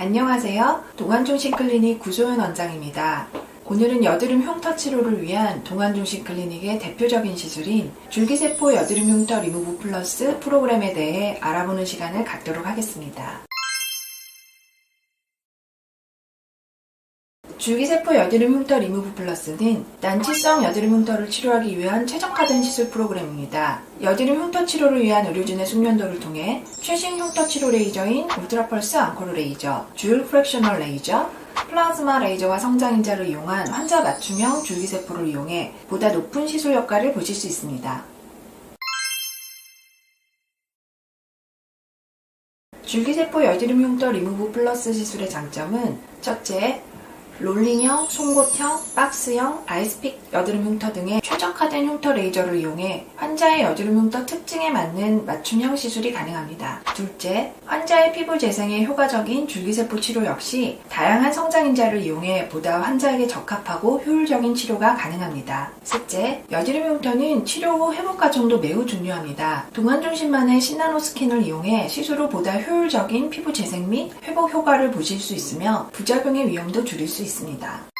안녕하세요. 동안중심 클리닉 구소연 원장입니다. 오늘은 여드름 흉터 치료를 위한 동안중심 클리닉의 대표적인 시술인 줄기세포 여드름 흉터 리무브 플러스 프로그램에 대해 알아보는 시간을 갖도록 하겠습니다. 줄기세포 여드름 흉터 리무브 플러스는 난치성 여드름 흉터를 치료하기 위한 최적화된 시술 프로그램입니다. 여드름 흉터 치료를 위한 의료진의 숙련도를 통해 최신 흉터 치료 레이저인 울트라펄스 앙코르 레이저, 줄 프랙셔널 레이저, 플라즈마 레이저와 성장인자를 이용한 환자 맞춤형 줄기세포를 이용해 보다 높은 시술 효과를 보실 수 있습니다. 줄기세포 여드름 흉터 리무브 플러스 시술의 장점은 첫째, 롤링형, 송곳형, 박스형, 아이스픽 여드름 흉터 등의 최적화된 흉터 레이저를 이용해 환자의 여드름 흉터 특징에 맞는 맞춤형 시술이 가능합니다. 둘째, 환자의 피부 재생에 효과적인 줄기세포 치료 역시 다양한 성장인자를 이용해 보다 환자에게 적합하고 효율적인 치료가 가능합니다. 셋째, 여드름 흉터는 치료 후 회복 과정도 매우 중요합니다. 동안 중심만의 신나노 스킨을 이용해 시술 후 보다 효율적인 피부 재생 및 회복 효과를 보실 수 있으며 부작용의 위험도 줄일 수 있습니다.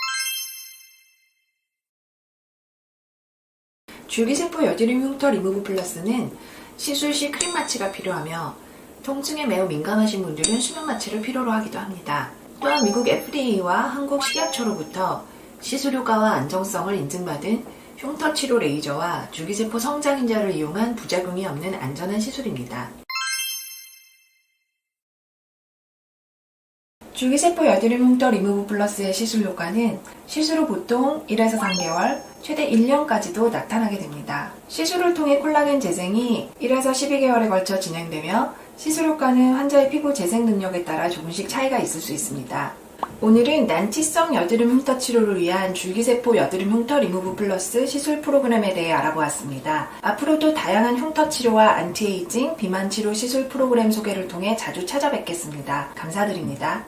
줄기세포 여드름 흉터 리무브 플러스는 시술 시 크림 마취가 필요하며 통증에 매우 민감하신 분들은 수면 마취를 필요로 하기도 합니다. 또한 미국 FDA와 한국 식약처로부터 시술 효과와 안정성을 인증받은 흉터 치료 레이저와 줄기세포 성장인자를 이용한 부작용이 없는 안전한 시술입니다. 줄기세포 여드름 흉터 리무브 플러스의 시술 효과는 시술 후 보통 1에서 3개월, 최대 1년까지도 나타나게 됩니다. 시술을 통해 콜라겐 재생이 1에서 12개월에 걸쳐 진행되며 시술 효과는 환자의 피부 재생 능력에 따라 조금씩 차이가 있을 수 있습니다. 오늘은 난치성 여드름 흉터 치료를 위한 줄기세포 여드름 흉터 리무브 플러스 시술 프로그램에 대해 알아보았습니다. 앞으로도 다양한 흉터 치료와 안티에이징, 비만 치료 시술 프로그램 소개를 통해 자주 찾아뵙겠습니다. 감사드립니다.